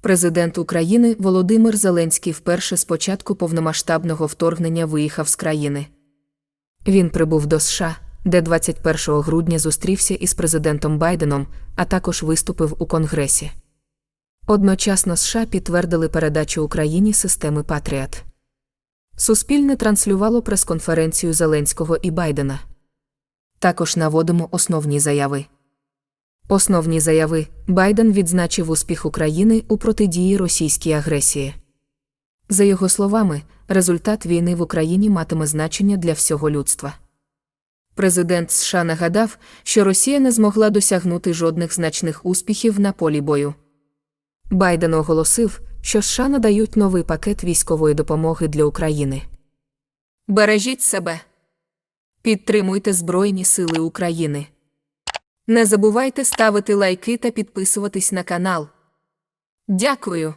Президент України Володимир Зеленський вперше з початку повномасштабного вторгнення виїхав з країни. Він прибув до США, де 21 грудня зустрівся із президентом Байденом, а також виступив у Конгресі. Одночасно США підтвердили передачу Україні системи Патріат. Суспільне транслювало прес-конференцію Зеленського і Байдена. Також наводимо основні заяви. Основні заяви Байден відзначив успіх України у протидії російській агресії. За його словами, результат війни в Україні матиме значення для всього людства. Президент США нагадав, що Росія не змогла досягнути жодних значних успіхів на полі бою. Байден оголосив, що США надають новий пакет військової допомоги для України. Бережіть себе. Підтримуйте Збройні Сили України. Не забувайте ставити лайки та підписуватись на канал. Дякую.